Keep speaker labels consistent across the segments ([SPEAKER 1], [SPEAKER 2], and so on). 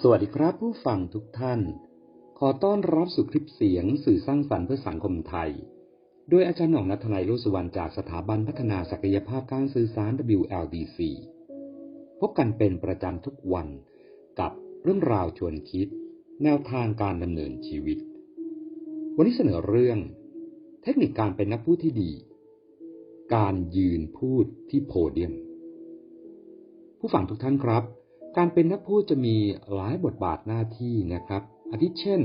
[SPEAKER 1] สวัสดีครับผู้ฟังทุกท่าน ขอต้อนรับสู่คลิปเสียงสื่อสร้างสรรค์เพื่อสังคมไทย โดยอาจารย์หน่องนัทนายโลสุวรรณจากสถาบันพัฒนาศักยภาพการสื่อสาร WLDC พบกันเป็นประจำทุกวันกับเรื่องราวชวนคิด แนวทางการดำเนินชีวิต วันนี้เสนอเรื่อง เทคนิคการเป็นนักพูดที่ดี การยืนพูดที่โพเดียม ผู้ฟังทุกท่านครับ การเป็นนักพูดจะมีหลายบทบาทหน้าที่นะครับ อาทิเช่น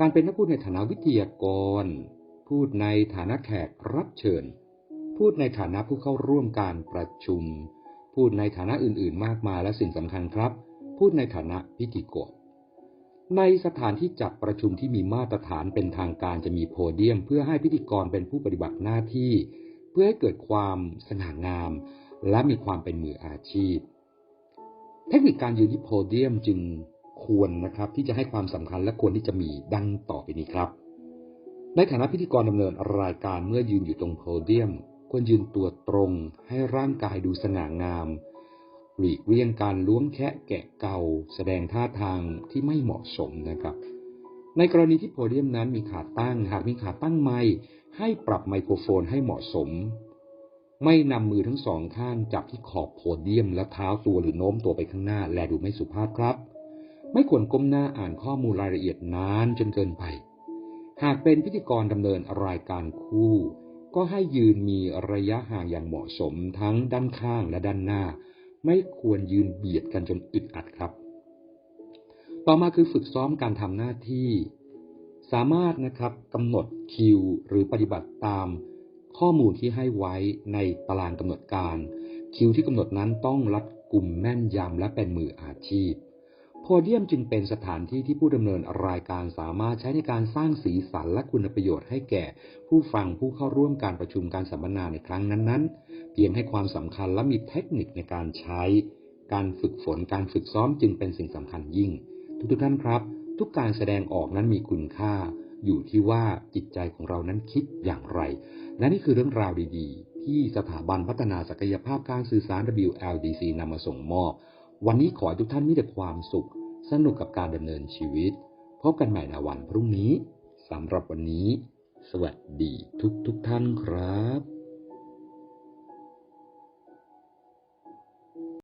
[SPEAKER 1] การเป็นนักพูดในฐานะวิทยากร พูดในฐานะแขกรับเชิญ พูดในฐานะผู้เข้าร่วมการประชุม พูดในฐานะอื่นๆ มากมายและสิ่งสำคัญครับ พูดในฐานะพิธีกรในสถานที่จัดประชุมที่มีมาตรฐานเป็นทางการจะมีโพเดียม เพื่อให้พิธีกรเป็นผู้ปฏิบัติหน้าที่ เพื่อให้เกิดความสง่างาม และมีความเป็นมืออาชีพ เทคนิคการยืนที่โพเดียมจึงควรนะครับที่จะให้ความสำคัญและควรที่จะมีดังต่อไปนี้ครับ ในฐานะพิธีกรดำเนินรายการเมื่อยืนอยู่ตรงโพเดียม ควรยืนตัวตรงให้ร่างกายดูสง่างามหลีกเลี่ยงการล้วงแคะแกะเกาแสดงท่าทางที่ไม่เหมาะสมนะครับ ในกรณีที่โพเดียมนั้นมีขาตั้ง หากมีขาตั้งไม้ให้ปรับไมโครโฟนให้เหมาะสม ไม่นำมือทั้งสองข้างจับที่ขอบโพเดียมและเท้าตัวหรือโน้มตัวไปข้างหน้า แลดูไม่สุภาพครับ ไม่ควรก้มหน้าอ่านข้อมูลรายละเอียดนานจนเกินไป หากเป็นพิธีกรดำเนินรายการคู่ ก็ให้ยืนมีระยะห่างอย่างเหมาะสมทั้งด้านข้างและด้านหน้า ไม่ควรยืนเบียดกันจนอึดอัดครับ ต่อมาคือฝึกซ้อมการทำหน้าที่ สามารถนะครับกำหนดคิวหรือปฏิบัติตาม ข้อมูลที่ให้ไว้ในตารางกำหนดการ คิวที่กำหนดนั้นต้องรัดกลุ่มแม่นยำและเป็นมืออาชีพ โพเดียมจึงเป็นสถานที่ที่ผู้ดำเนินรายการสามารถใช้ในการสร้างสีสันและคุณประโยชน์ให้แก่ ผู้ฟังผู้เข้าร่วมการประชุมการสัมมนาในครั้งนั้นๆ เพียงให้ความสำคัญและมีเทคนิคในการใช้ การฝึกฝนการฝึกซ้อมจึงเป็นสิ่งสำคัญยิ่ง ทุกๆท่านครับ ทุกการแสดงออกนั้นมีคุณค่า อยู่ที่ว่าจิตใจของเรานั้นคิดอย่างไร และนี่คือเรื่องราวดีๆ ที่สถาบันพัฒนาศักยภาพการสื่อสาร WLDC นำมาส่งมอบ วันนี้ขอให้ทุกท่านมีแต่ความสุข สนุกกับการดำเนินชีวิต พบกันใหม่ในวันพรุ่งนี้สำหรับวันนี้ สวัสดีทุกทุกท่านครับ